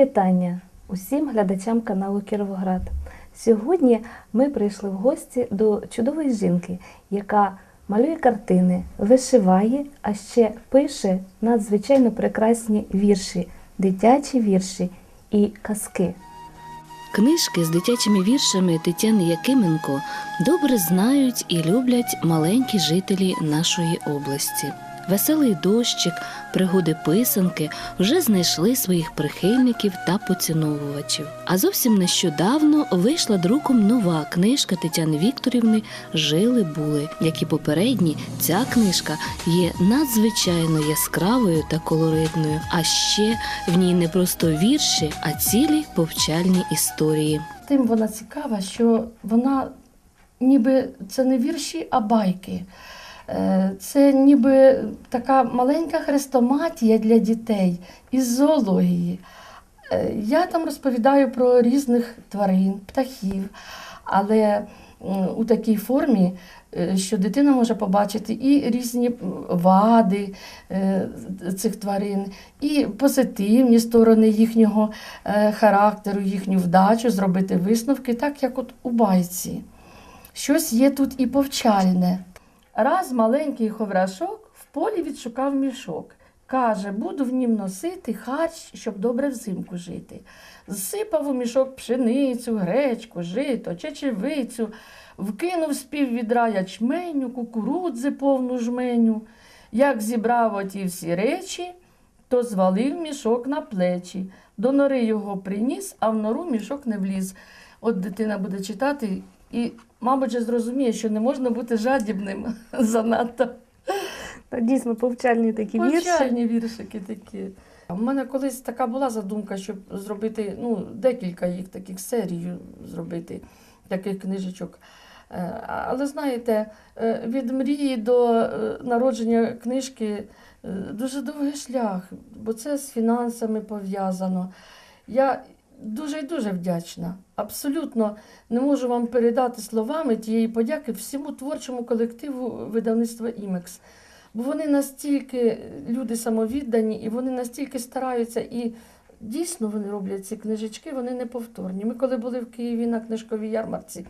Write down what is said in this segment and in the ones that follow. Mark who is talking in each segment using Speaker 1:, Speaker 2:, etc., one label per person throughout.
Speaker 1: Вітання усім глядачам каналу Кіровоград. Сьогодні ми прийшли в гості до чудової жінки, яка малює картини, вишиває, а ще пише надзвичайно прекрасні вірші, дитячі вірші і казки.
Speaker 2: Книжки з дитячими віршами Тетяни Якименко добре знають і люблять маленькі жителі нашої області. Веселий дощик, пригоди писанки вже знайшли своїх прихильників та поціновувачів. А зовсім нещодавно вийшла друком нова книжка Тетяни Вікторівни Жили були. Як і попередні, ця книжка є надзвичайно яскравою та колоритною. А ще в ній не просто вірші, а цілі повчальні історії.
Speaker 3: Тим вона цікава, що вона ніби це не вірші, а байки. Е, Це ніби така маленька хрестоматія для дітей із зоології. Е, Я там розповідаю про різних тварин, птахів, але у такій формі, е, що дитина може побачити і різні вади цих тварин, і позитивні сторони їхнього характеру, їхню вдачу, зробити висновки, так як от у байці. Щось є тут і повчальне. Раз маленький ховрашок в полі відшукав мішок. Каже, буду в нім носити харч, щоб добре взимку жити. Зсипав у мішок пшеницю, гречку, жито, чечевицю, вкинув з пів відра ячменю, кукурудзи повну жменю. Як зібрав оті всі речі, то звалив мішок на плечі. До нори його приніс, а в нору мішок не вліз. От дитина буде читати і, мабуть, же зрозуміє, що не можна бути жадібним занадто.
Speaker 1: Та дійсно повчальні такі вірші.
Speaker 3: Повчальні віршики такі. У мене колись така була задумка, щоб зробити ну, декілька їх таких серій зробити, таких книжечок. Е, Але знаєте, е, від мрії до е, народження книжки дуже довгий шлях, бо це з фінансами пов'язано. Я дуже і дуже вдячна. Абсолютно не можу вам передати словами тієї подяки всьому творчому колективу видавництва Імекс. Бо вони настільки люди самовіддані, і вони настільки стараються, і дійсно вони роблять ці книжечки, вони неповторні. Ми коли були в Києві на книжковій ярмарці,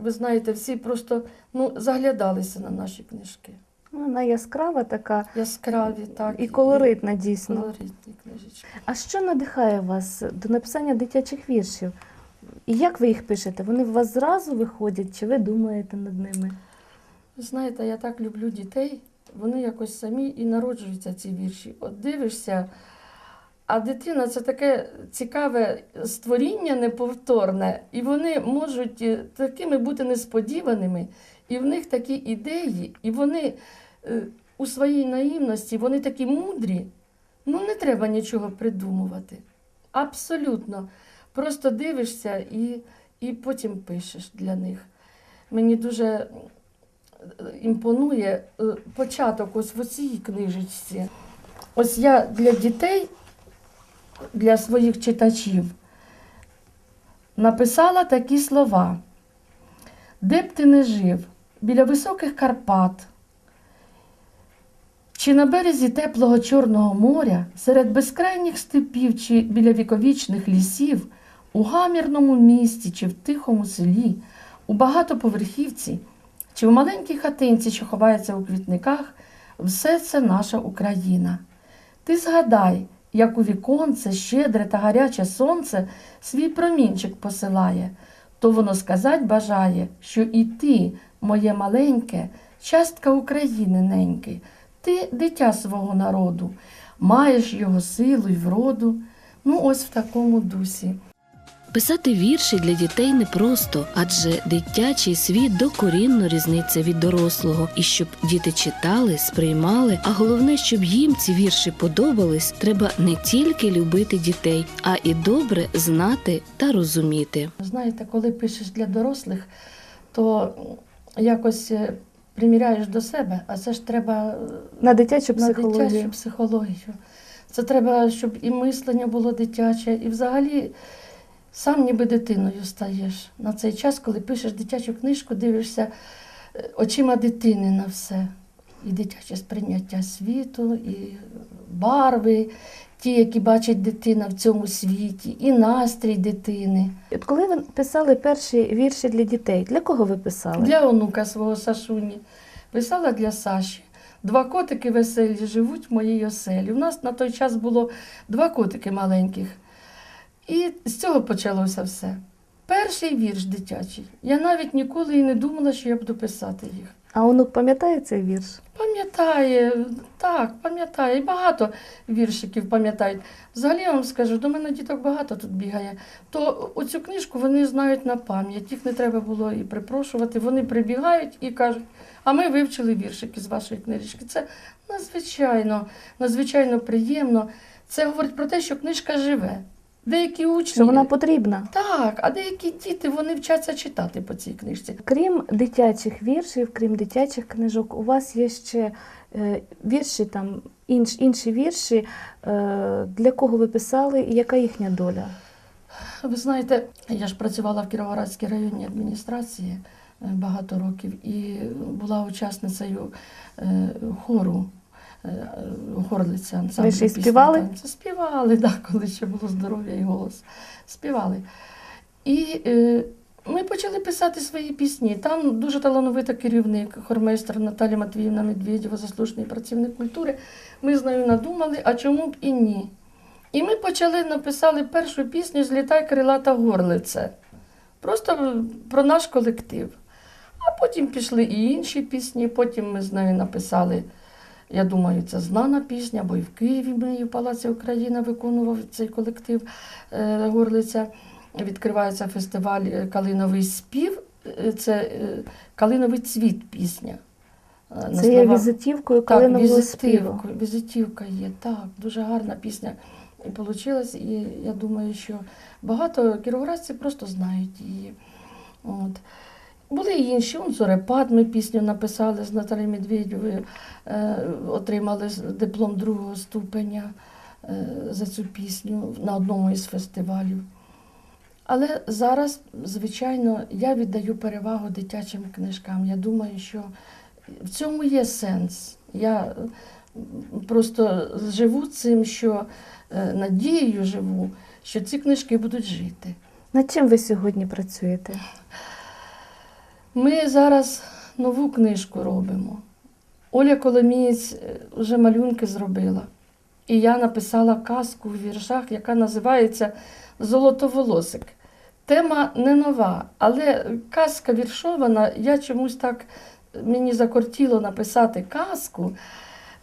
Speaker 3: ви знаєте, всі просто ну, заглядалися на наші книжки.
Speaker 1: Вона яскрава така
Speaker 3: Яскраві, так.
Speaker 1: і колоритна дійсно.
Speaker 3: Колоритні книжечки.
Speaker 1: А що надихає вас до написання дитячих віршів? І як ви їх пишете? Вони у вас зразу виходять, чи ви думаєте над ними?
Speaker 3: Знаєте, я так люблю дітей, вони якось самі і народжуються ці вірші. От дивишся, а дитина це таке цікаве створіння неповторне, і вони можуть е, такими бути несподіваними, і в них такі ідеї, і вони е, у своїй наївності, вони такі мудрі. Ну, не треба нічого придумувати. Абсолютно. Просто дивишся і, і потім пишеш для них. Мені дуже імпонує е, початок ось в цій книжечці. Ось я для дітей, для своїх читачів написала такі слова. Де б ти не жив, біля високих Карпат, чи на березі теплого Чорного моря, серед безкрайніх степів чи біля віковічних лісів, у гамірному місті чи в тихому селі, у багатоповерхівці чи в маленькій хатинці, що ховається у квітниках, все це наша Україна. Ти згадай, як у віконце щедре та гаряче сонце свій промінчик посилає, то воно сказать бажає, що і ти, моє маленьке, частка України неньки, ти дитя свого народу, маєш його силу й вроду. Ну, ось в такому дусі.
Speaker 2: Писати вірші для дітей непросто, адже дитячий світ докорінно різниця від дорослого. І щоб діти читали, сприймали, а головне, щоб їм ці вірші подобались, треба не тільки любити дітей, а і добре знати та розуміти.
Speaker 3: Знаєте, коли пишеш для дорослих, то якось е, приміряєш до себе, а це ж треба е,
Speaker 1: На дитячу
Speaker 3: на
Speaker 1: психологію.
Speaker 3: дитячу психологію. Це треба, щоб і мислення було дитяче, і взагалі сам ніби дитиною стаєш. На цей час, коли пишеш дитячу книжку, дивишся е, очима дитини на все. І дитяче сприйняття світу, і барви, ті, які бачить дитина в цьому світі, і настрій дитини.
Speaker 1: От коли ви писали перші вірші для дітей, для кого ви писали?
Speaker 3: Для онука свого Сашуні. Писала для Саші. Два котики веселі живуть в моїй оселі. У нас на той час було два котики маленьких. І з цього почалося все. Перший вірш дитячий. Я навіть ніколи і не думала, що я буду писати їх.
Speaker 1: А онук пам'ятає цей вірш?
Speaker 3: Пам'ятає, так, пам'ятає. І багато віршиків пам'ятають. Взагалі я вам скажу, до мене діток багато тут бігає. То оцю книжку вони знають на пам'ять. Їх не треба було і припрошувати. Вони прибігають і кажуть, а ми вивчили віршики з вашої книжечки. Це надзвичайно, надзвичайно приємно. Це говорить про те, що книжка живе. Деякі учні.
Speaker 1: Що вона потрібна?
Speaker 3: Так, а деякі діти вони вчаться читати по цій книжці.
Speaker 1: Крім дитячих віршів, крім дитячих книжок, у вас є ще е, вірші, там, інш, інші вірші, е, для кого ви писали і яка їхня доля?
Speaker 3: Ви знаєте, я ж працювала в Кіровоградській районній адміністрації е, багато років і була учасницею хору. Е, Горлиця ансамблю
Speaker 1: Ви ще й співали?
Speaker 3: танцю. Співали, да, коли ще було здоров'я і голос. Співали. І е, ми почали писати свої пісні. Там дуже талановита керівник, хормейстер Наталія Матвіївна Медведєва, заслужений працівник культури. Ми з нею надумали, а чому б і ні. І ми почали написали першу пісню Злітай крилата горлице. Просто про наш колектив. А потім пішли і інші пісні. Потім ми з нею написали, я думаю, це знана пісня, бо і в Києві ми її в Палаці Україна виконував цей колектив е, Горлиця. Відкривається фестиваль е, Калиновий спів. Е, Це Калиновий цвіт пісня.
Speaker 1: Це є візитівкою
Speaker 3: так,
Speaker 1: калинового співу.
Speaker 3: візитівка, є, так, дуже гарна пісня. І вийшла, і я думаю, що багато кіровоградців просто знають її. От. Були і інші, он Зорепад ми пісню написали з Наталією Медведєвою, е, отримали диплом другого ступеня е, за цю пісню на одному із фестивалів. Але зараз, звичайно, я віддаю перевагу дитячим книжкам. Я думаю, що в цьому є сенс. Я просто живу цим, що е, надією живу, що ці книжки будуть жити.
Speaker 1: Над чим ви сьогодні працюєте?
Speaker 3: Ми зараз нову книжку робимо. Оля Коломієць е, вже малюнки зробила. І я написала казку в віршах, яка називається Золотоволосик. Тема не нова, але казка віршована. Я чомусь так мені закортіло написати казку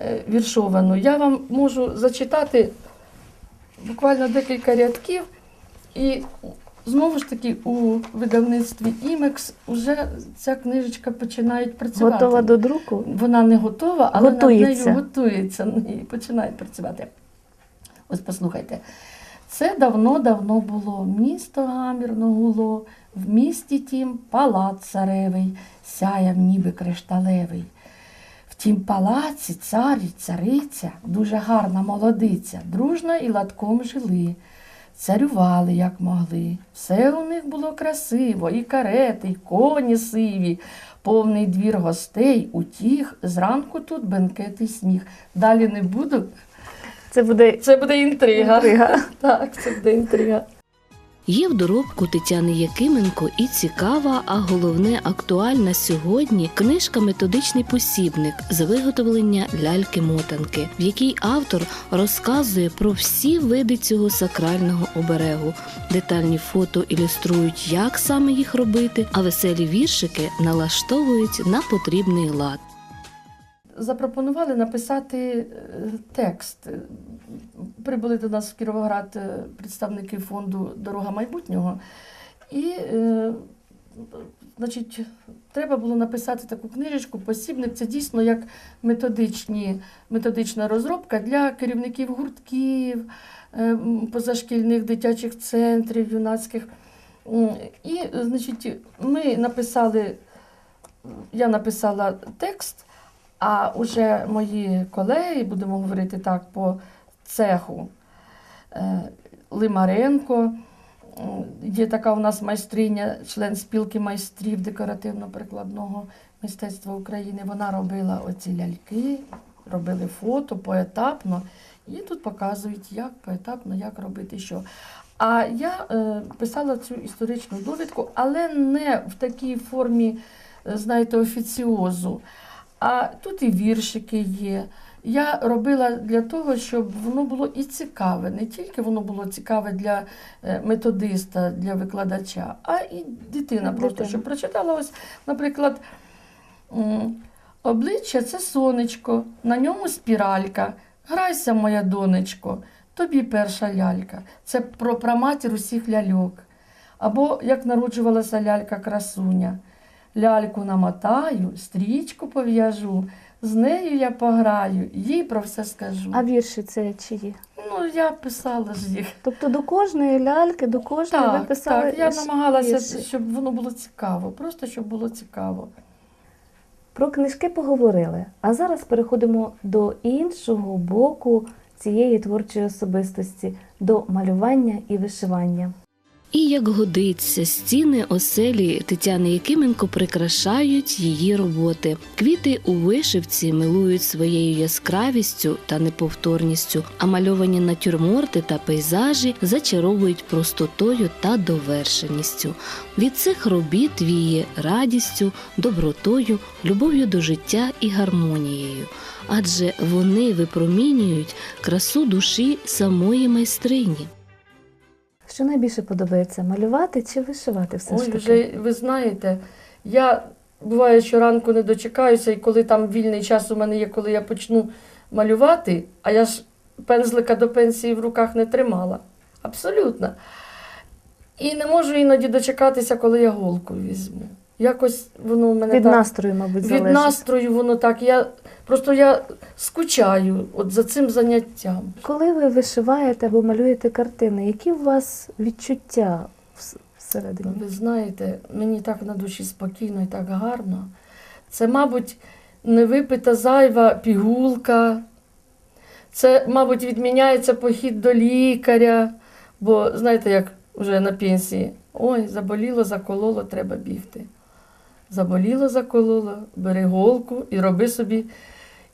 Speaker 3: е, віршовану. Я вам можу зачитати буквально декілька рядків. І знову ж таки у видавництві Імекс вже ця книжечка починають працювати.
Speaker 1: Готова до друку?
Speaker 3: Вона не готова, але
Speaker 1: Готується.
Speaker 3: над нею готується і починають працювати. Ось послухайте. Це давно-давно було. Місто гамірно гуло, в місті тім палац царевий, сяяв ніби кришталевий. В тім палаці цар і цариця, дуже гарна молодиця, дружно і латком жили. Царювали, як могли. Все у них було красиво, і карети, і коні сиві, повний двір гостей, утіх, зранку тут бенкет і сніг. Далі не буду.
Speaker 1: Це буде
Speaker 3: Це буде інтрига.
Speaker 1: інтрига.
Speaker 3: Так, це буде інтрига.
Speaker 2: Є в доробку Тетяни Якименко і цікава, а головне актуальна сьогодні книжка Методичний посібник з виготовлення ляльки-мотанки, в якій автор розказує про всі види цього сакрального оберегу. Детальні фото ілюструють, як саме їх робити, а веселі віршики налаштовують на потрібний лад.
Speaker 3: Запропонували написати е, текст. Прибули до нас в Кіровоград е, представники фонду Дорога майбутнього. І, е, значить, треба було написати таку книжечку, посібник. Це дійсно як методичні, методична розробка для керівників гуртків, позашкільних дитячих центрів, юнацьких. І, значить, ми написали, я написала текст. А уже мої колеги, будемо говорити так, по цеху е, Лимаренко, є така у нас майстриня, член спілки майстрів декоративно-прикладного мистецтва України. Вона робила оці ляльки, робили фото поетапно. І тут показують, як поетапно, як робити що. А я е, писала цю історичну довідку, але не в такій формі, е, знаєте, офіціозу. А тут і віршики є. Я робила для того, щоб воно було і цікаве. Не тільки воно було цікаве для е, методиста, для викладача, а і дитина просто,
Speaker 1: Дитина.
Speaker 3: щоб прочитала ось, наприклад, обличчя це сонечко, на ньому спіралька. Грайся, моя донечко, тобі перша лялька. Це про праматір усіх ляльок. Або як народжувалася лялька красуня. Ляльку намотаю, стрічку пов'яжу, з нею я пограю, їй про все скажу.
Speaker 1: А вірші це чиї?
Speaker 3: Ну, я писала ж їх.
Speaker 1: Тобто до кожної ляльки, до кожної ви
Speaker 3: Так,
Speaker 1: писали.
Speaker 3: так, я
Speaker 1: вірші?
Speaker 3: намагалася, щоб воно було цікаво, просто щоб було цікаво.
Speaker 1: Про книжки поговорили, а зараз переходимо до іншого боку цієї творчої особистості до малювання і вишивання.
Speaker 2: І як годиться, стіни оселі Тетяни Якименко прикрашають її роботи. Квіти у вишивці милують своєю яскравістю та неповторністю, а мальовані натюрморти та пейзажі зачаровують простотою та довершеністю. Від цих робіт віє радістю, добротою, любов'ю до життя і гармонією, адже вони випромінюють красу душі самої майстрині.
Speaker 1: Що найбільше подобається малювати чи вишивати все ж
Speaker 3: Ой,
Speaker 1: таки?
Speaker 3: вже ви знаєте, я буває, що ранку не дочекаюся, і коли там вільний час у мене є, коли я почну малювати, а я ж пензлика до пенсії в руках не тримала. Абсолютно. І не можу іноді дочекатися, коли я голку візьму. Якось воно у мене
Speaker 1: Від
Speaker 3: так.
Speaker 1: настрою, мабуть,
Speaker 3: Від настрою воно так. Я просто я скучаю от за цим заняттям.
Speaker 1: Коли ви вишиваєте або малюєте картини, які у вас відчуття всередині?
Speaker 3: Ви знаєте, мені так на душі спокійно і так гарно. Це, мабуть, невипита зайва пігулка. Це, мабуть, відміняється похід до лікаря. Бо, знаєте, як вже на пенсії. Ой, заболіло, закололо, треба бігти. Заболіло, закололо, бери голку і роби собі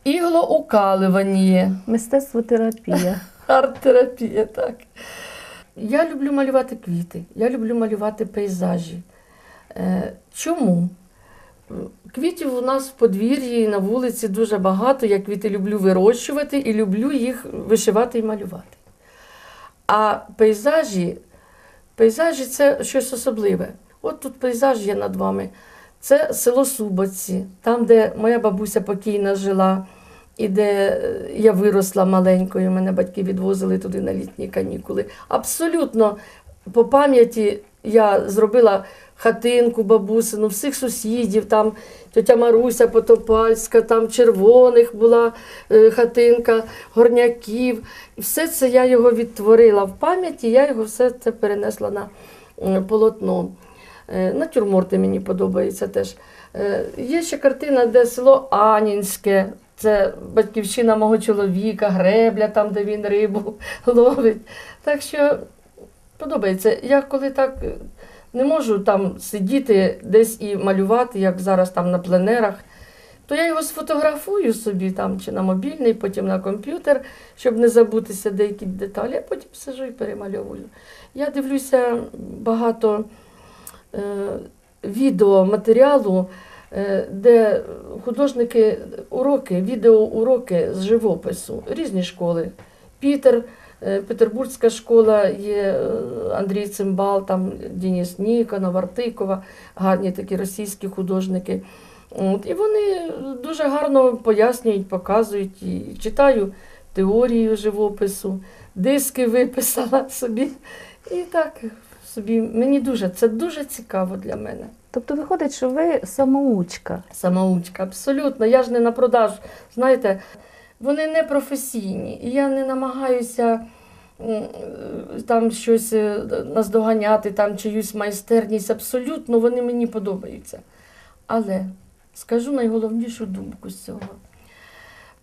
Speaker 3: іглоукалування.
Speaker 1: Мистецтво терапія.
Speaker 3: Арт-терапія, так. Я люблю малювати квіти, я люблю малювати пейзажі. Е, чому? Квітів у нас в подвір'ї і на вулиці дуже багато. Я квіти люблю вирощувати і люблю їх вишивати і малювати. А пейзажі, пейзажі це щось особливе. От тут пейзаж є над вами. Це село Субоці, там, де моя бабуся покійна жила, і де е, я виросла маленькою. Мене батьки відвозили туди на літні канікули. Абсолютно по пам'яті я зробила хатинку бабусину, всіх сусідів, там тетя Маруся Потопальська, там червоних була е, хатинка, горняків. Все це я його відтворила в пам'яті, я його все це перенесла на полотно. Е, Натюрморти мені подобаються теж. Е, Є ще картина, де село Анінське, це батьківщина мого чоловіка, гребля, там, де він рибу ловить. Так що подобається. Я коли так е, не можу там сидіти десь і малювати, як зараз там на пленерах, то я його сфотографую собі там чи на мобільний, потім на комп'ютер, щоб не забутися деякі деталі, а потім сижу і перемальовую. Я дивлюся багато відеоматеріалу, е, де художники уроки, відеоуроки з живопису, різні школи. Пітер, е, Петербурзька школа є е, Андрій Цимбал, там Дініс Ніконов, Артикова, гарні такі російські художники. От, і вони дуже гарно пояснюють, показують. І читаю теорію живопису, диски виписала собі. І так собі мені дуже це дуже цікаво для мене.
Speaker 1: Тобто виходить, що ви самоучка.
Speaker 3: Самоучка, абсолютно. Я ж не на продаж. Знаєте, вони не професійні. І я не намагаюся там щось е, наздоганяти, там чиюсь майстерність. Абсолютно вони мені подобаються. Але скажу найголовнішу думку з цього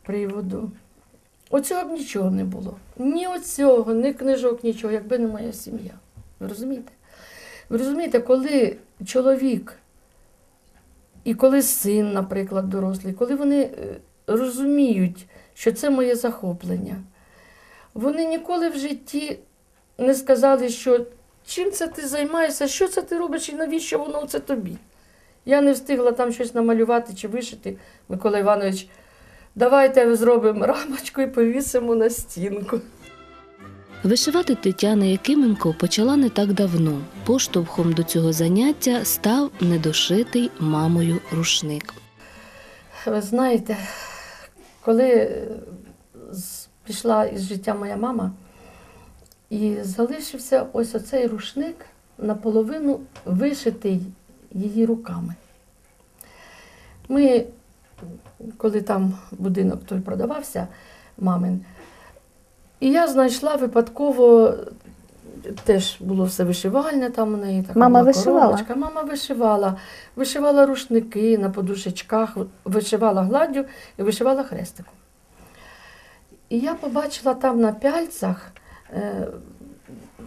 Speaker 3: приводу. Оцього б нічого не було. Ні оцього, ні книжок, нічого, якби не моя сім'я. Ви розумієте? Ви розумієте, коли чоловік і коли син, наприклад, дорослий, коли вони е, розуміють, що це моє захоплення, вони ніколи в житті не сказали, що чим це ти займаєшся, що це ти робиш і навіщо воно це тобі. Я не встигла там щось намалювати чи вишити. Микола Іванович, давайте зробимо рамочку і повісимо на стінку.
Speaker 2: Вишивати Тетяна Якименко почала не так давно. Поштовхом до цього заняття став недошитий мамою рушник.
Speaker 3: Ви знаєте, коли пішла із життя моя мама, і залишився ось оцей рушник наполовину вишитий її руками. Ми, коли там будинок той продавався, мамин, і я знайшла випадково, теж було все вишивальне, там у неї така
Speaker 1: Мама
Speaker 3: була
Speaker 1: вишивала?
Speaker 3: коробочка. Мама вишивала. Вишивала рушники на подушечках, вишивала гладдю і вишивала хрестиком. І я побачила там на пяльцях е,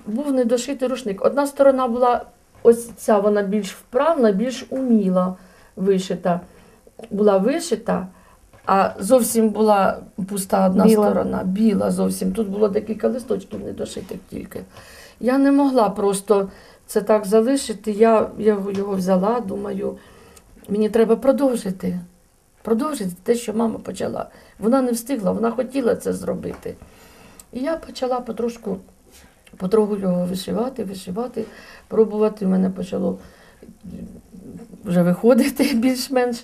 Speaker 3: був недошитий рушник. Одна сторона була ось ця, вона більш вправна, більш уміла вишита. Була вишита, а зовсім була пуста одна
Speaker 1: Біла.
Speaker 3: сторона, біла зовсім. Тут було декілька листочків недошитих тільки. Я не могла просто це так залишити. Я його, його взяла, думаю, мені треба продовжити. Продовжити те, що мама почала. Вона не встигла, вона хотіла це зробити. І я почала потрошку, потроху його вишивати, вишивати, пробувати. У мене почало вже виходити більш-менш.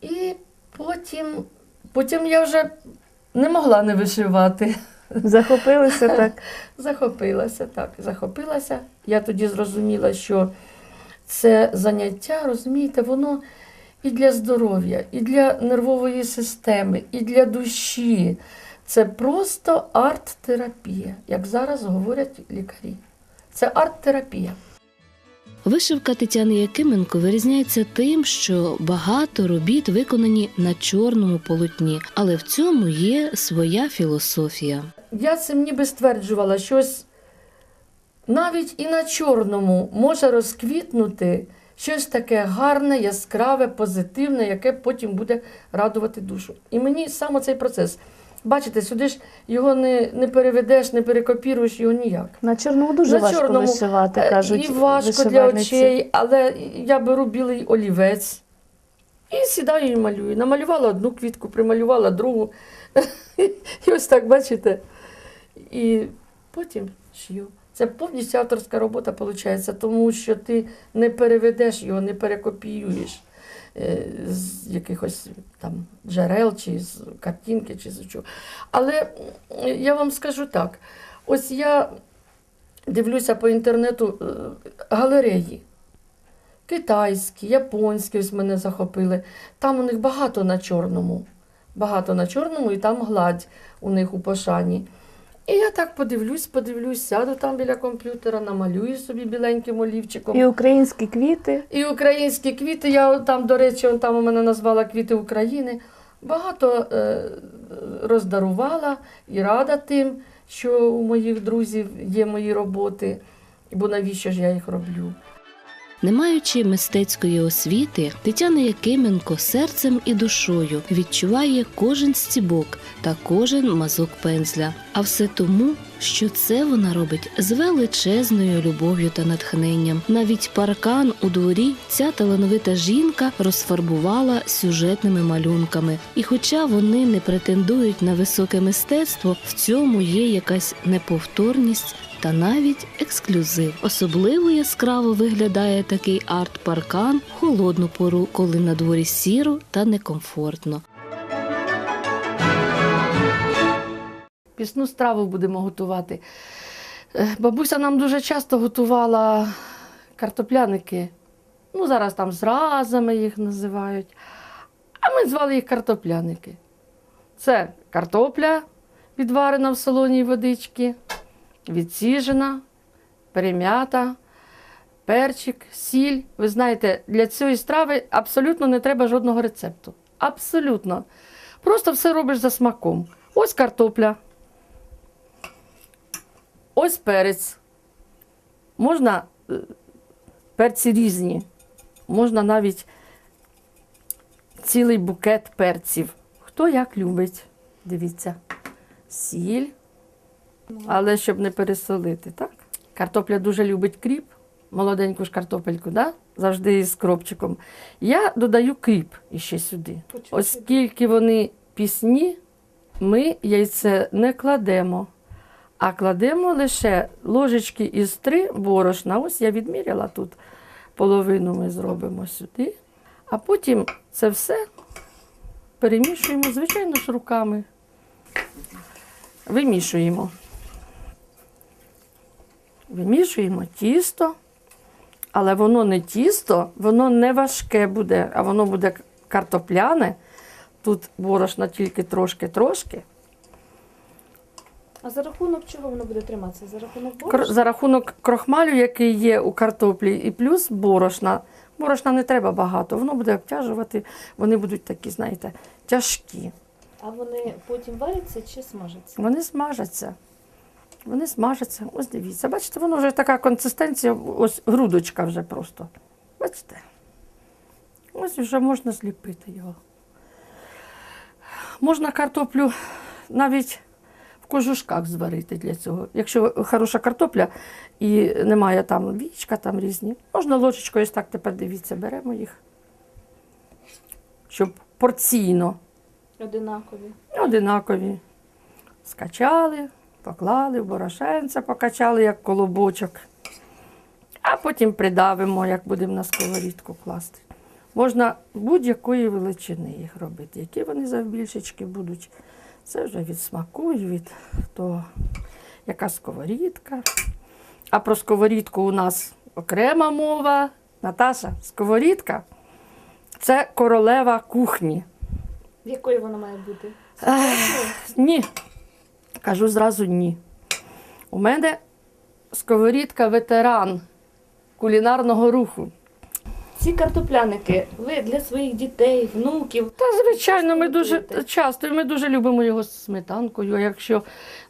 Speaker 3: І потім, потім я вже не могла не вишивати.
Speaker 1: Захопилися так.
Speaker 3: Захопилася, так, захопилася. Я тоді зрозуміла, що це заняття, розумієте, воно і для здоров'я, і для нервової системи, і для душі. Це просто арт-терапія, як зараз говорять лікарі. Це арт-терапія.
Speaker 2: Вишивка Тетяни Якименко вирізняється тим, що багато робіт виконані на чорному полотні, але в цьому є своя філософія.
Speaker 3: Я цим ніби стверджувала, що навіть і на чорному може розквітнути щось таке гарне, яскраве, позитивне, яке потім буде радувати душу. І мені саме цей процес. Бачите, сюди ж його не, не переведеш, не перекопіруєш його ніяк.
Speaker 1: На чорному дуже
Speaker 3: На
Speaker 1: важко
Speaker 3: чорному,
Speaker 1: вишивати,
Speaker 3: Е,
Speaker 1: кажуть.
Speaker 3: І важко для очей, але я беру білий олівець і сідаю і малюю. Намалювала одну квітку, прималювала другу. І ось так, бачите. І потім шью. Це повністю авторська робота виходить, тому що ти не переведеш його, не перекопіюєш з якихось там джерел, чи з картинки, чи з чого. Але я вам скажу так: ось я дивлюся по інтернету е, галереї. Китайські, японські ось мене захопили. Там у них багато на чорному. Багато на чорному, і там гладь у них у пошані. І я так подивлюсь, подивлюсь, сяду там біля комп'ютера, намалюю собі біленьким олівчиком.
Speaker 1: І українські квіти.
Speaker 3: І українські квіти, я там, до речі, он там у мене назвала квіти України. Багато е, роздарувала і рада тим, що у моїх друзів є мої роботи, бо навіщо ж я їх роблю.
Speaker 2: Не маючи мистецької освіти, Тетяна Якименко серцем і душою відчуває кожен стібок та кожен мазок пензля. А все тому, що це вона робить з величезною любов'ю та натхненням. Навіть паркан у дворі ця талановита жінка розфарбувала сюжетними малюнками. І хоча вони не претендують на високе мистецтво, в цьому є якась неповторність та навіть ексклюзив. Особливо яскраво виглядає такий арт-паркан в холодну пору, коли на дворі сіро та некомфортно.
Speaker 3: Пісну страву будемо готувати. Е, Бабуся нам дуже часто готувала картопляники. Ну, зараз там зразами їх називають. А ми звали їх картопляники. Це картопля, відварена в солоній водичці, відсіжена, перем'ята, перчик, сіль. Ви знаєте, для цієї страви абсолютно не треба жодного рецепту. Абсолютно. Просто все робиш за смаком. Ось картопля. Ось перець. Можна е, перці різні. Можна навіть цілий букет перців. Хто як любить. Дивіться. Сіль, але щоб не пересолити, так? Картопля дуже любить кріп, молоденьку ж картопельку, да? завжди із кропчиком. Я додаю кріп іще сюди. Оскільки вони пісні, ми яйце не кладемо, а кладемо лише ложечки із три борошна. Ось я відміряла тут. Половину ми зробимо сюди. А потім це все перемішуємо, звичайно ж, руками. Вимішуємо. Вимішуємо тісто, але воно не тісто, воно не важке буде, а воно буде картопляне. Тут борошна тільки трошки-трошки.
Speaker 1: А за рахунок чого воно буде триматися? За рахунок борошна?
Speaker 3: За рахунок крохмалю, який є у картоплі, і плюс борошна. Борошна не треба багато, воно буде обтяжувати, вони будуть такі, знаєте, тяжкі.
Speaker 1: А вони потім варяться чи смажаться?
Speaker 3: Вони смажаться. Вони смажаться. Ось дивіться. Бачите, воно вже така консистенція, ось грудочка вже просто. Бачите? Ось вже можна зліпити його. Можна картоплю навіть в кожушках зварити для цього. Якщо хороша картопля і немає там вічка, там різні, можна ложечкою ось так тепер дивіться, беремо їх. Щоб порційно
Speaker 1: Одинакові.
Speaker 3: одинакові. Скачали, поклали в борошенце, покачали як колобочок. А потім придавимо, як будемо на сковорідку класти. Можна будь-якої величини їх робити. Які вони завбільшечки будуть. Це вже від смаку і від того, яка сковорідка. А про сковорідку у нас окрема мова. Наташа, сковорідка це королева кухні.
Speaker 1: В якої воно має бути?
Speaker 3: Ні. Кажу зразу ні. У мене сковорідка ветеран кулінарного руху.
Speaker 1: Ці картопляники ви для своїх дітей, внуків.
Speaker 3: Та, звичайно, ми дуже часто, і ми дуже любимо його з сметанкою. А якщо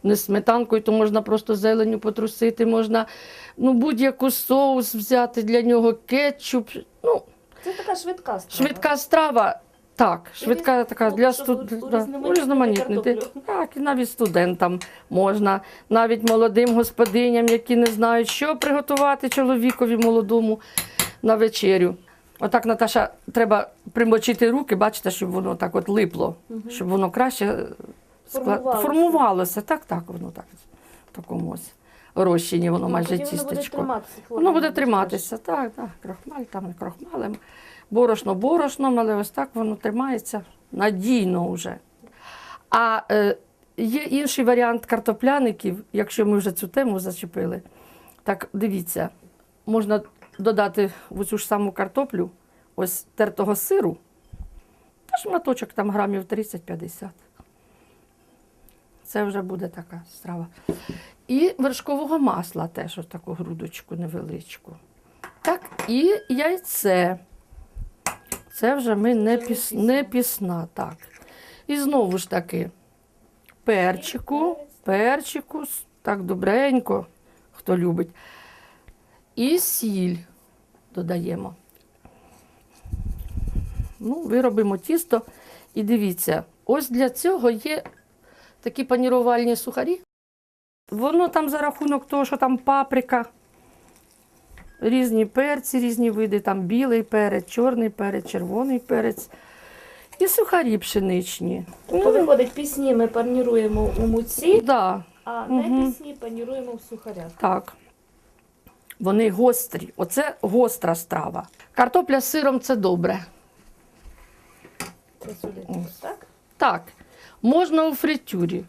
Speaker 3: не з сметанкою, то можна просто зеленю потрусити, можна ну, будь-яку соус взяти для нього, кетчуп. Ну,
Speaker 1: Це така швидка страва.
Speaker 3: швидка страва. Так, швидка
Speaker 1: різ-
Speaker 3: така для
Speaker 1: щоб
Speaker 3: студ... да,
Speaker 1: урізноманітнити
Speaker 3: урізноманітнити.
Speaker 1: картоплю.
Speaker 3: Так, і навіть студентам можна, навіть молодим господиням, які не знають, що приготувати чоловікові молодому на вечерю. Отак, Наташа, треба примочити руки, бачите, щоб воно так от липло, щоб воно краще е.
Speaker 1: Формувалося.
Speaker 3: формувалося. Так, так, воно так в такому ось розчині, воно
Speaker 1: Ну,
Speaker 3: майже
Speaker 1: тоді Воно буде
Speaker 3: тістечко.
Speaker 1: триматися.
Speaker 3: Воно буде триматися, так, так. Крохмаль там і крохмалем. Борошно борошном, але ось так воно тримається надійно вже. А е, є інший варіант картопляників, якщо ми вже цю тему зачепили. Так, дивіться, можна додати в цю ж саму картоплю ось тертого сиру, та шматочок там грамів 30-50. Це вже буде така страва. І вершкового масла теж ось таку грудочку невеличку. Так, і яйце. Це вже ми не, піс, не пісна, так. І знову ж таки, перчику, перчику, так добренько, хто любить. І сіль додаємо. Ну, виробимо тісто. І дивіться, ось для цього є такі панірувальні сухарі. Воно там за рахунок того, що там паприка, різні перці, різні види, там білий перець, чорний перець, червоний перець і сухарі пшеничні.
Speaker 1: То виходить, пісні ми паніруємо у муці,
Speaker 3: Да,
Speaker 1: а не пісні паніруємо в сухарях.
Speaker 3: так. Вони гострі. Оце гостра страва. Картопля з сиром це добре.
Speaker 1: Це сюди. Так?
Speaker 3: Так, можна у фритюрі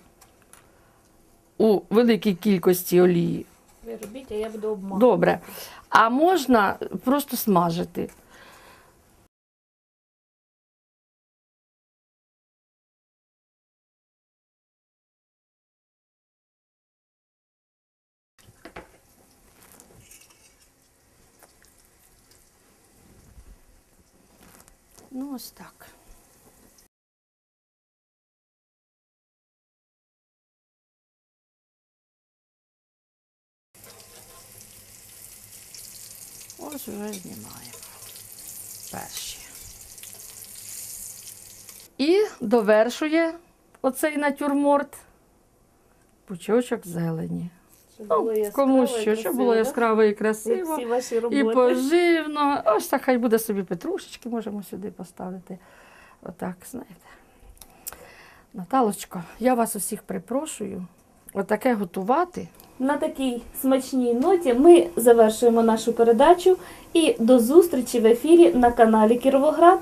Speaker 3: у великій кількості олії.
Speaker 1: Ви робіть, а я буду обмахувати.
Speaker 3: Добре. А можна просто смажити. Ну, ось так. Ось вже знімаємо перші. І довершує оцей натюрморт пучочок зелені.
Speaker 1: Щоб
Speaker 3: Ну, кому що, щоб було яскраво і красиво. І поживно. Ось так хай буде собі петрушечки, можемо сюди поставити. Отак, знаєте. Наталочко, я вас усіх припрошую. Отаке готувати.
Speaker 1: На такій смачній ноті ми завершуємо нашу передачу і до зустрічі в ефірі на каналі Кіровоград.